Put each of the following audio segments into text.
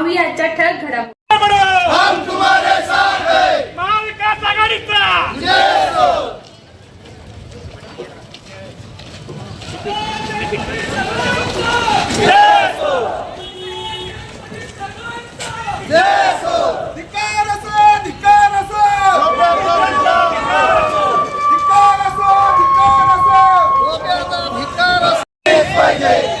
कदम पाहूया आजच्या ठळक घडामोडी हम तुम्हारे साथ हैं महाविकास आघाडीचा जय हो जय हो धिक्कार असो धिक्कार असो धिक्कार असो धिक्कार असो धिक्कार असो पाहिजे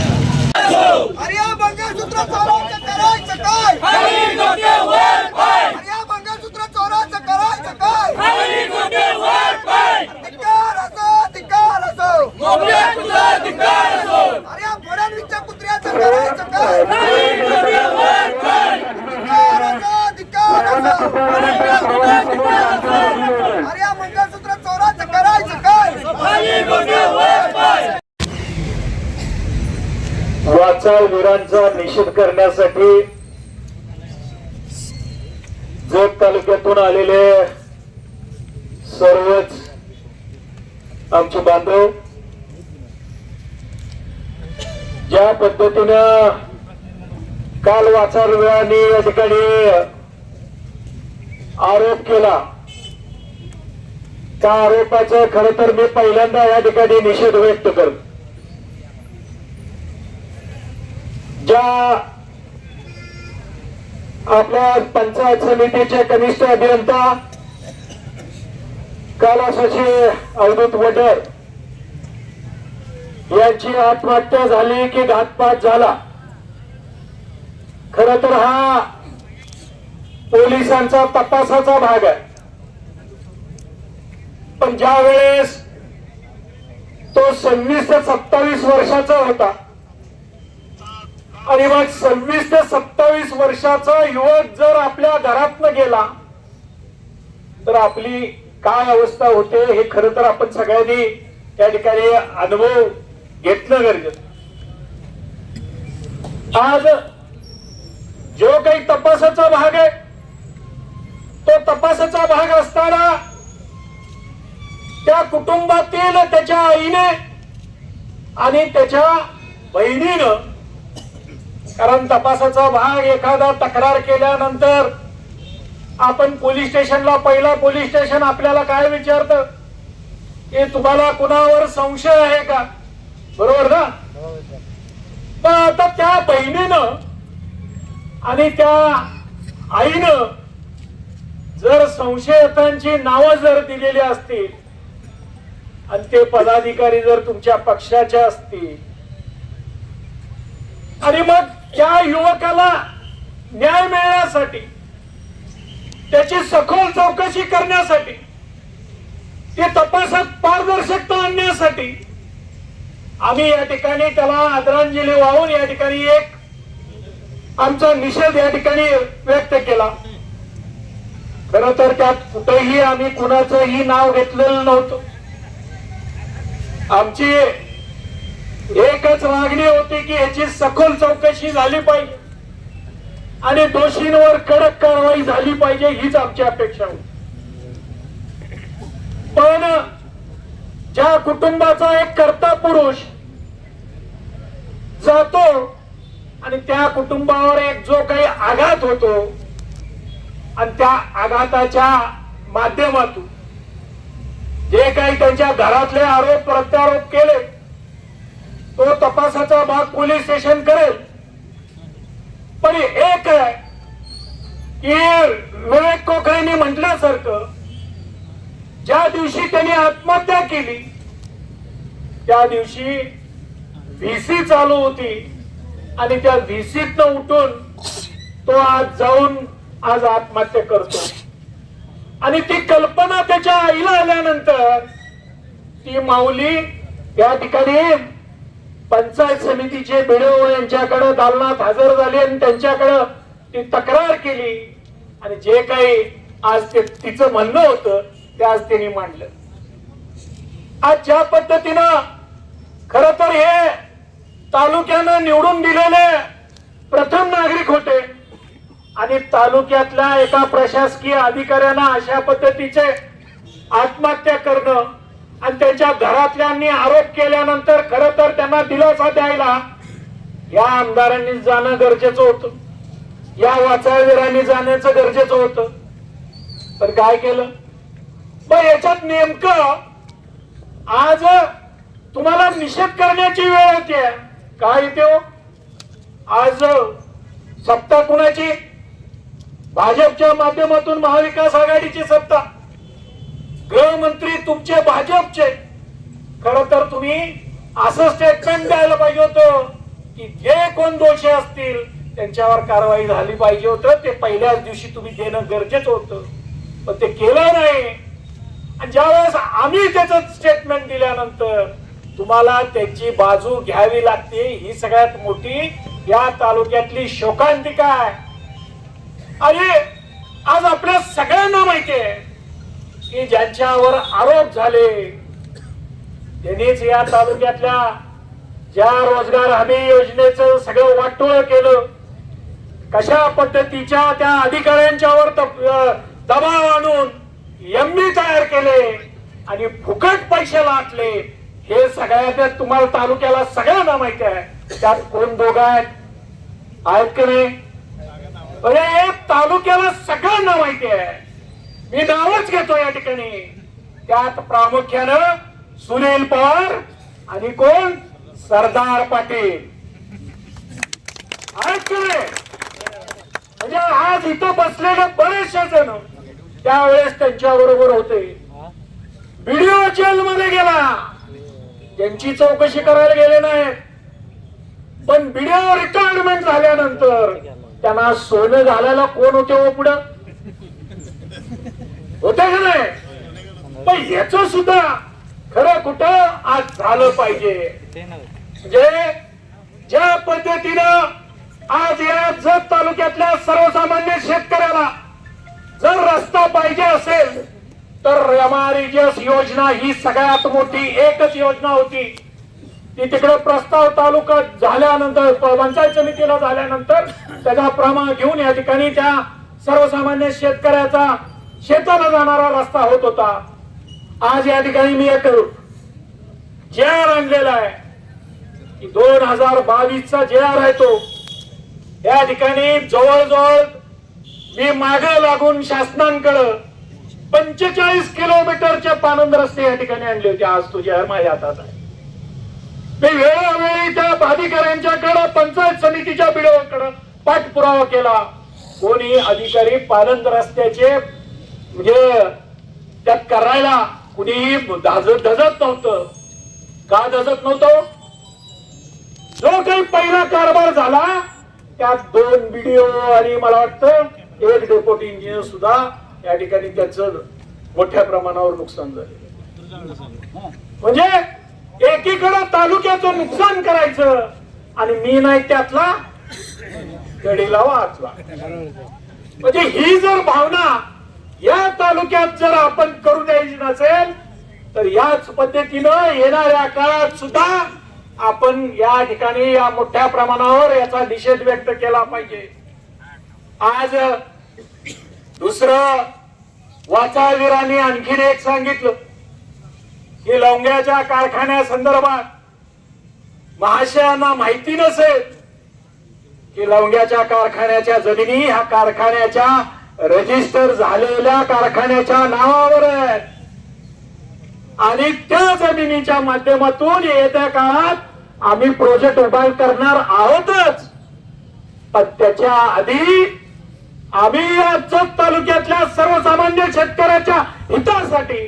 अरे या मंगळसूत्र चोराचं करायचं काय अरे या मंगळसूत्र चोराचं करायचं काय धिक्कार असो धिक्कार असो अरे या फडणवीसच्या कुत्र्याचं करायचं काय धिक्कार असो धिक्कार असो अरे या मंगळसूत्र चोराचं करायचं काय वाचाळ निषेध करण्यासाठी. जत तालुक्यातून आलेले सर्वच आमचे बांधव ज्या पद्धतीनं काल वाचाळ या ठिकाणी आरोप केला. त्या आरोपाचा खर तर मी पहिल्यांदा या ठिकाणी निषेध व्यक्त करतो. ज्या आपल्या पंचायत समितीचे कनिष्ठ अभियंता कैलासाचे अवधूत वडर यांची आत्महत्या झाली की घातपात झाला. खर तर हा पोलिसांचा तपासाचा भाग आहे. पण ज्या वेळेस तो सव्वीस ते सत्तावीस वर्षाचा होता आणि मग सव्वीस ते सत्तावीस वर्षाचा युवक जर आपल्या घरातनं गेला तर आपली काय अवस्था होते हे खर तर आपण सगळ्यांनी त्या ठिकाणी अनुभव घेतलं गरजेचं आज जो काही तपासाचा भाग आहे तो तपासाचा भाग असताना त्या कुटुंबातील त्याच्या आईने आणि त्याच्या बहिणीनं कारण तपासाचा भाग एखादा तक्रार केल्यानंतर आपण पोलीस स्टेशनला पहिला पोलीस स्टेशन आपल्याला काय विचारतं? की तुम्हाला कुणावर संशय आहे का? बरोबर ना? पण आता त्या बहिणीनं आणि त्या आईनं जर संशयितांची नावं जर दिलेली असतील आणि ते पदाधिकारी जर तुमच्या पक्षाचे असतील आणि मग त्या युवकाला न्याय मिळण्यासाठी त्याची सखोल चौकशी करण्यासाठी ते तपासात पारदर्शकता आणण्यासाठी आम्ही या ठिकाणी त्याला आदरांजली वाहून या ठिकाणी एक आमचा निषेध या ठिकाणी व्यक्त केला. खर तर त्यात कुठेही आम्ही कुणाचंही नाव घेतलेलं नव्हतं. आमची एकच मागणी होती की याची सखोल चौकशी झाली पाहिजे. आणि दोषींवर कडक कारवाई झाली पाहिजे हीच आमची अपेक्षा होती. पण ज्या कुटुंबाचा एक कर्ता पुरुष जातो आणि त्या कुटुंबावर एक जो काही आघात होतो आणि त्या आघाताच्या माध्यमातून जे काही त्यांच्या घरातले आरोप प्रत्यारोप केले तो तपासाचा भाग पोलीस स्टेशन करेल. पण एक आहे की विवेक कोकळेंनी म्हटल्यासारखं ज्या दिवशी त्यांनी आत्महत्या केली त्या दिवशी व्हीसी चालू होती आणि त्या व्हीसीत उठून तो आज जाऊन आज आत्महत्या करतो. आणि ती कल्पना त्याच्या आईला आल्यानंतर ती माऊली त्या ठिकाणी पंचायत समितीचे बिडो यांच्याकडे दालनात हजर झाले आणि त्यांच्याकडं ती तक्रार केली. आणि जे काही आज ते तिचं म्हणणं होतं ते आज त्यांनी मांडलं. आज ज्या पद्धतीनं खर तर हे तालुक्यानं निवडून दिलेले प्रथम नागरिक होते. आणि तालुक्यातल्या एका प्रशासकीय अधिकाऱ्यांना अशा पद्धतीचे आत्महत्या करणं आणि त्यांच्या घरातल्यांनी आरोप केल्यानंतर त्यांना दिलासा द्यायला? या आमदारांनी जाणं गरजेचं होतं. या वाचाळवीरांनी जाण्याचं गरजेचं होतं. तर काय केलं? मग याच्यात नेमकं आज तुम्हाला निषेध करण्याची वेळ होती. काय येते हो? आज सत्ता कुणाची? भाजपच्या माध्यमातून महाविकास आघाडीची सत्ता. गृहमंत्री तुमचे भाजपचे. खर तर तुम्ही असं स्टेटमेंट द्यायला पाहिजे होतं की जे कोण दोषी असतील त्यांच्यावर कारवाई झाली पाहिजे होतं. ते पहिल्याच दिवशी तुम्ही देणं गरजेचं होतं. पण ते केलं नाही. आणि ज्यावेळेस आम्ही त्याचं स्टेटमेंट दिल्यानंतर तुम्हाला त्याची बाजू घ्यावी लागते. ही सगळ्यात मोठी या तालुक्यातली शोकांतिका आहे. अरे आज आपल्या सगळ्यांना माहिती आहे की ज्यांच्यावर आरोप झाले त्यांनीच या तालुक्यातल्या ज्या रोजगार हमी योजनेचं सगळं वाटोळ केलं कशा पद्धतीच्या त्या अधिकाऱ्यांच्यावर तप- दबाव आणून एमबी तयार केले आणि फुकट पैसे लाटले हे सगळ्या तुम्हाला तालुक्याला सगळ्यांना माहिती आहे. त्यात कोण दोघं आहेत? आहेत का नाही? अरे हे तालुक्याला सगळ्यांना माहिती आहे. मी नावच घेतो या ठिकाणी. त्यात प्रामुख्यानं सुनील पवार आणि कोण? सरदार पाटील. आहेत म्हणजे आज इथं बसलेले बरेचसे जण त्यावेळेस त्यांच्या बरोबर होते. व्हिडिओ जेल मध्ये गेला. त्यांची चौकशी करायला गेले नाहीत. पण व्हिडिओ रिटायरमेंट झाल्यानंतर त्यांना सोनं घालायला कोण होते हो पुढं? होते का नाही? पण याच सुद्धा खरं कुठं? आज झालं पाहिजे. म्हणजे ज्या पद्धतीनं आज या जत तालुक्यातल्या सर्वसामान्य शेतकऱ्याला जर रस्ता पाहिजे असेल तर एमआरईजीएस योजना ही सगळ्यात मोठी एकच योजना होती. ती तिकडे प्रस्ताव तालुका झाल्यानंतर पंचायत समितीला झाल्यानंतर त्याचा प्रमाण घेऊन या ठिकाणी त्या सर्वसामान्य शेतकऱ्याचा शेताला जाणारा रस्ता होत होता. आज या ठिकाणी मी एक जे आर आणलेला आहे. की दोन हजार बावीस चा जे आर आहे तो. या ठिकाणी जवळजवळ मी माग लागून शासनांकडं पंचेचाळीस किलोमीटरचे पानंद रस्ते या ठिकाणी आणले होते. आज तुझे आर माझ्या हातात आहे. मी वेळोवेळी त्या अधिकाऱ्यांच्याकडं पंचायत समितीच्या बिडोकडं पाठपुरावा केला. कोणी अधिकारी पानंद रस्त्याचे म्हणजे त्यात करायला कुणी धाजत धजत नव्हतं. का धजत नव्हतं? जो काही पहिला कारभार झाला त्यात दोन व्हिडिओ आणि मला वाटतं एक डेपोटी इंजिनियर सुद्धा या ठिकाणी त्याचं मोठ्या प्रमाणावर नुकसान झालं. म्हणजे एकीकडं तालुक्याचं नुकसान करायचं आणि मी नाही त्यातला गडीला वाचला म्हणजे ही जर भावना या तालुक्यात जर आपण करू द्यायची नसेल तर याच पद्धतीनं येणाऱ्या काळात सुद्धा आपण या ठिकाणी या मोठ्या प्रमाणावर याचा निषेध व्यक्त केला पाहिजे. आज दुसरं वाचाळवीरांनी आणखीन एक सांगितलं की लवंग्याच्या कारखान्यासंदर्भात महाशयांना माहिती नसेल की लवंग्याच्या कारखान्याच्या जमिनी ह्या कारखान्याच्या रजिस्टर झालेल्या कारखान्याच्या नावावर आणि त्या जमिनीच्या माध्यमातून येत्या काळात आम्ही प्रोजेक्ट उभा करणार आहोतच. पण त्याच्या आधी आम्ही या जत तालुक्यातल्या सर्वसामान्य शेतकऱ्याच्या हितासाठी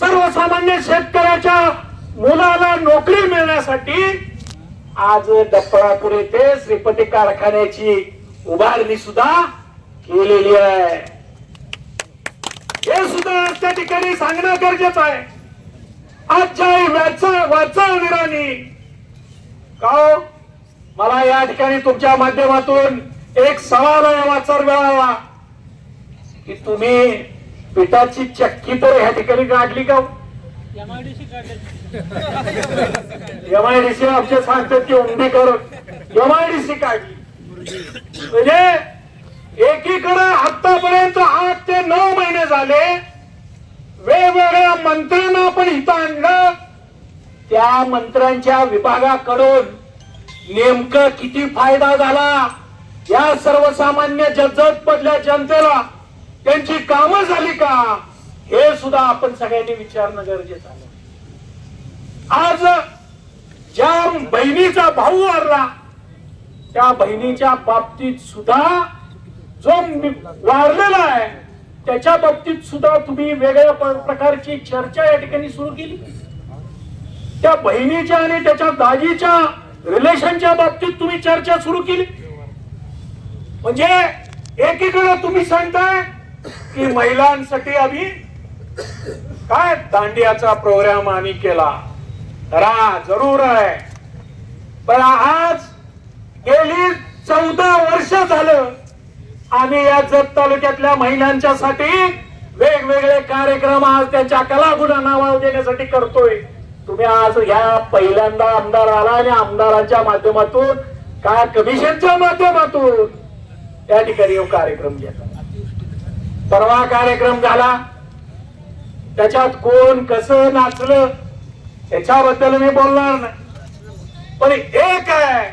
सर्वसामान्य शेतकऱ्याच्या मुलाला नोकरी मिळण्यासाठी आज डप्पळापूर येथे श्रीपती कारखान्याची उभारणी सुद्धा केलेली आहे. हे सुद्धा आज त्या ठिकाणी सांगणं गरजेचं आहे. आजच्या वाचा वाचावीरांनी का हो? मला या ठिकाणी तुमच्या माध्यमातून एक सवाल आहे वाचर मिळावा की तुम्ही पिठाची चक्की तर ह्या ठिकाणी काढली का एमआयडीसी आमचे सांगतात की उंडी करून एमआयडीसी काढली. म्हणजे एकीकडे आतापर्यंत आठ ते नऊ महिने झाले वेगवेगळ्या मंत्र्यांना आपण इथं आणलं. त्या मंत्र्यांच्या विभागाकडून नेमकं किती फायदा झाला? या सर्वसामान्य जजत पडल्या जनतेला त्यांची कामं झाली का? हे सुद्धा आपण सगळ्यांनी विचारणं गरजेचं आहे. आज ज्या बहिणीचा भाऊ वारला त्या बहिणीच्या बाबतीत सुद्धा जो मी- वारलेला आहे त्याच्या बाबतीत सुद्धा तुम्ही वेगळ्या प्रकारची चर्चा या ठिकाणी सुरू केली. त्या बहिणीच्या आणि त्याच्या दाजीच्या रिलेशनच्या बाबतीत तुम्ही चर्चा सुरू केली. म्हणजे एकीकडे तुम्ही सांगताय की महिलांसाठी आम्ही काय दांडियाचा प्रोग्राम आम्ही केला. रा जरूर आहे. पण आज गेली चौदा वर्ष झालं आम्ही या जत तालुक्यातल्या महिलांच्या साठी वेगवेगळे कार्यक्रम आज त्यांच्या कलागुणा वाव देण्यासाठी करतोय. तुम्ही आज ह्या पहिल्यांदा आमदार आला आणि आमदारांच्या माध्यमातून काय कमिशनच्या माध्यमातून त्या ठिकाणी कार्यक्रम घेतला? परवा कार्यक्रम झाला. त्याच्यात कोण कसं नाचलं त्याच्याबद्दल मी बोलणार नाही. पण एक आहे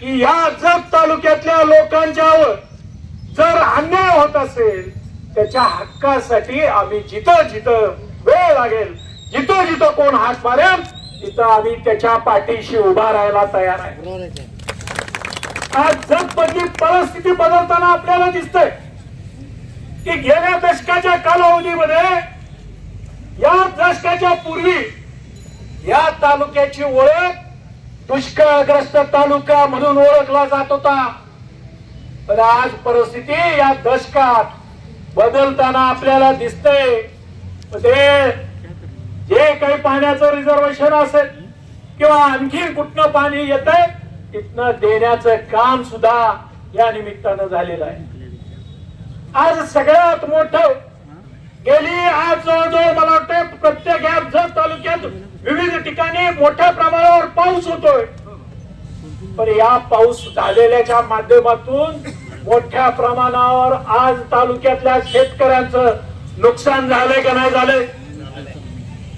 की या जत तालुक्यातल्या लोकांच्यावर जर अन्याय होत असेल त्याच्या हक्कासाठी आम्ही जिथं जिथं वेळ लागेल जिथं जिथं कोण हात मारेल तिथं आम्ही त्याच्या पाठीशी उभा राहायला तयार आहे. आज जगमधली परिस्थिती बदलताना आपल्याला दिसतंय की गेल्या दशकाच्या कालावधीमध्ये या दशकाच्या पूर्वी या तालुक्याची ओळख दुष्काळग्रस्त तालुका म्हणून ओळखला जात होता. पण आज परिस्थिती या दशकात बदलताना आपल्याला दिसतंय. ते जे काही पाण्याचं रिझर्वेशन असेल किंवा आणखी कुठनं पाणी येत आहे तिथनं देण्याचं काम सुद्धा या निमित्तानं झालेलं आहे. आज सगळ्यात मोठ गेली आज जवळजवळ मला वाटतं प्रत्येक या जत तालुक्यात विविध ठिकाणी मोठ्या प्रमाणावर पाऊस होतोय. पण या पाऊस झालेल्याच्या माध्यमातून मोठ्या प्रमाणावर आज तालुक्यातल्या शेतकऱ्यांचं नुकसान झालंय का नाही झालंय?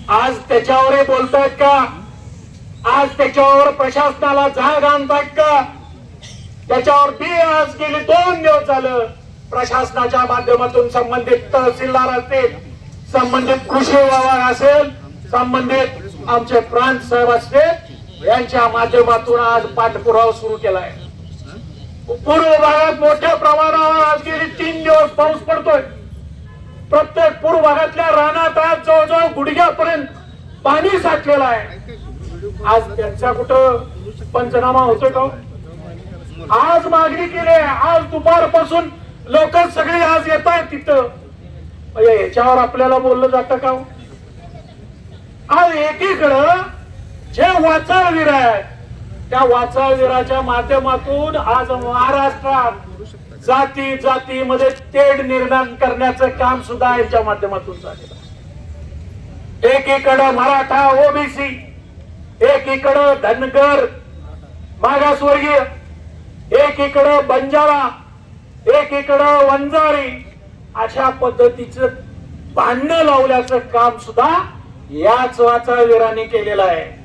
आज त्याच्यावरही बोलतायत का? आज त्याच्यावर प्रशासनाला जाग आणतायत का? त्याच्यावर बी आज गेली दोन दिवस झालं प्रशासनाच्या माध्यमातून संबंधित तहसीलदार असतील संबंधित कृषी विभाग असेल संबंधित आमचे प्रांत साहेब असतील यांच्या माध्यमातून आज पाठपुरावा सुरू केलाय. पूर्व भागात मोठ्या प्रमाणावर आज गेली तीन दिवस पाऊस पडतोय प्रत्येक पूर्व भागातल्या रानात आज जवळजवळ गुडघ्यापर्यंत पाणी साठलेलं आहे आज त्यांचा कुठं पंचनामा होतोय का हो? आज मागणी केली आज दुपारपासून लोक सगळे आज येत आहेत तिथं म्हणजे याच्यावर आपल्याला बोललं जातं का हो? आज एकीकडं जे वाचाळवीर आहेत त्या वाचाळवीराच्या माध्यमातून आज महाराष्ट्रात जाती जातीमध्ये तेढ निर्माण करण्याचं काम सुद्धा यांच्या माध्यमातून झालेलं एकीकडं मराठा ओबीसी एकीकडं धनगर मागासवर्गीय एकीकडं बंजारा एकीकडं वंजारी अशा पद्धतीचं भांडणं लावल्याचं काम सुद्धा याच वाचावीरांनी केलेलं आहे.